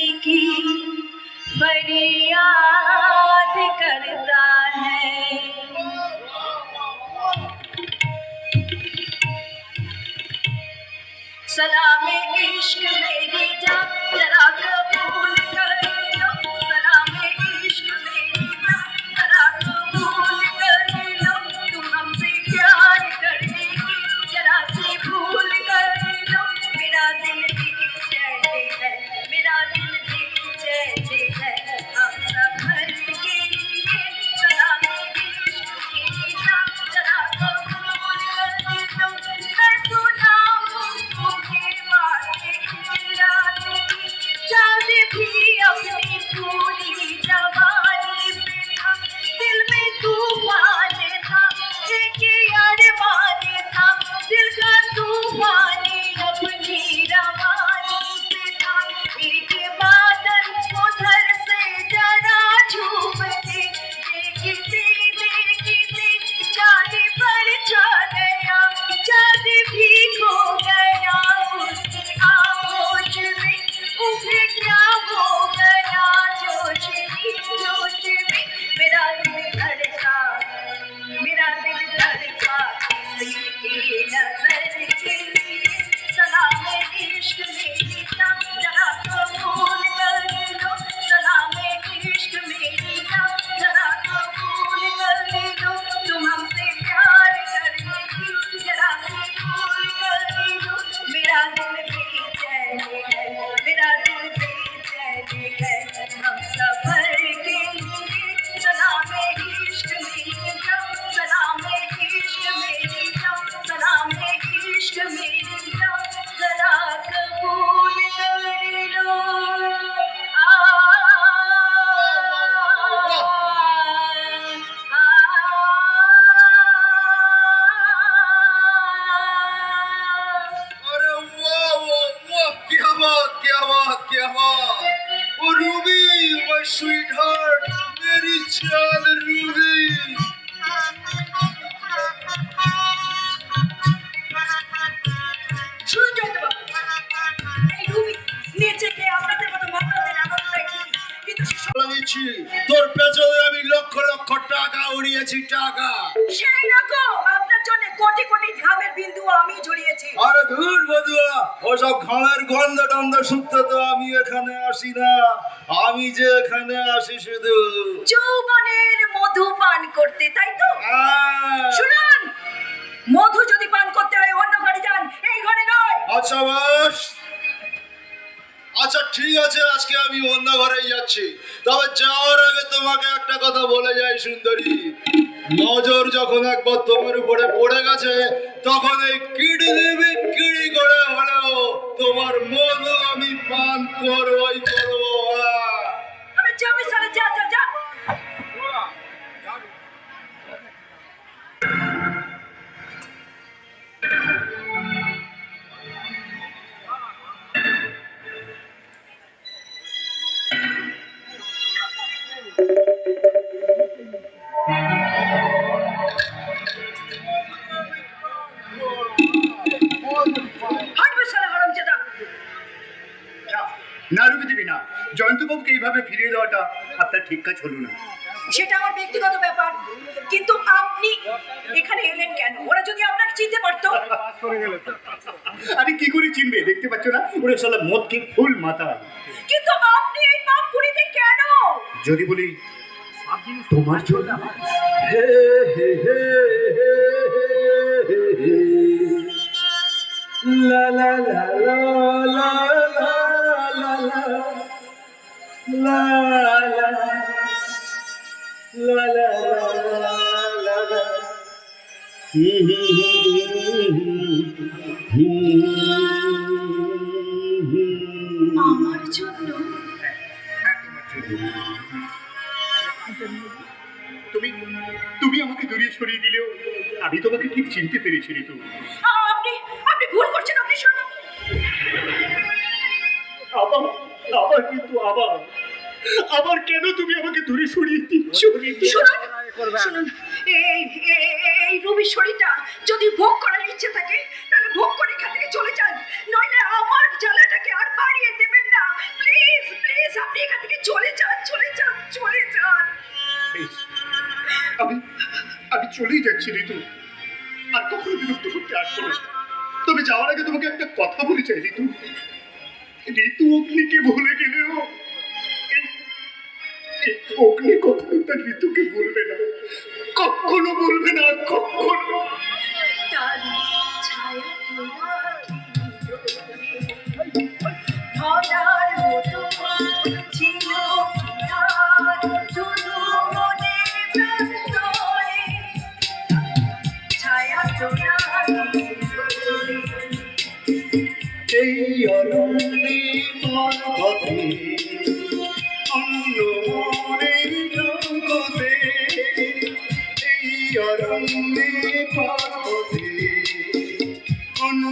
की फरियाद करता है। सलाम इश्क में my sweetheart, Mary Chan Ruby. তোর পেছনে আমি লক্ষ লক্ষ টাকা উড়িয়েছি টাকা। সেই রকম আপনার জন্য কোটি কোটি ঘামের বিন্দু আমি জড়িয়েছি আরে ধুর বধুয়া। ওসব ঘামের গন্ধ টন্ধ শুকতে তো আমি এখানে আসি না। আমি যে এখানে আসি শুধু। যৌবনের মধু পান করতে তাই তো? আহ, শুনুন মধু যদি পান করতে হয় অন্য ঘরে যান এই ঘরে নয়। আচ্ছা বাস। আচ্ছা ঠিক আছে আজকে আমি অন্য ঘরেই যাচ্ছি। তবে যাওয়ার আগে তোমাকে একটা কথা বলে যাই সুন্দরী। নজর যখন একবার তোমার উপরে পড়ে গেছে তখন এই কিডনি সম্মান করই না এইভাবে ফিরিয়ে দেওয়াটা আপনার ঠিক কাজ হলো না। সেটা আমার ব্যক্তিগত ব্যাপার। কিন্তু আপনি এখানে এলেন কেন? ওরা যদি আপনাকে চিনতে পারতো। আরে কি করে চিনবে? দেখতে পাচ্ছ না? ওরা সালা মদ কি ফুল মাথা কিন্তু আপনি এই পাপ পুরিতে কেন? যদি বলি তোমার জন্য। হে হে হে। লা লা লা লা লা। হি হি হি হি হি। আমার জন্য তুমি তুমি আমাকে দূরিয়ে সরিয়ে দিলেও আমি তোমাকে ঠিক চিনতে পেরেছি ঋতু আপনি আপনি ভুল করছেন আপনি শুনুন আবার আবার কিন্তু আবার আবার কেন তুমি আমাকে দূরে সরিয়ে দিচ্ছ? শুনুন শুনুন এই রবি শরীরটা যদি ভোগ করার ইচ্ছে থাকে তাহলে ভোগ করে এখান থেকে চলে যান। নইলে আমার জ্বালাটাকে আর বাড়িয়ে দেবেন না। প্লিজ প্লিজ আপনি এখান থেকে চলে যান চলে যান চলে যান। আমি আমি চলেই যাচ্ছি ঋতু। আর কখনো বিরক্ত করতে আসব না। তবে যাওয়ার আগে তোমাকে একটা কথা বলে চাই ঋতু। ঋতু অগ্নিকে ভুলে গেলেও অগ্নি কখনো তার ঋতুকে বলবে না। কখনো বলবে না কখনো। তার ছায়া ধরার মতো জন্মে পরদে অন্য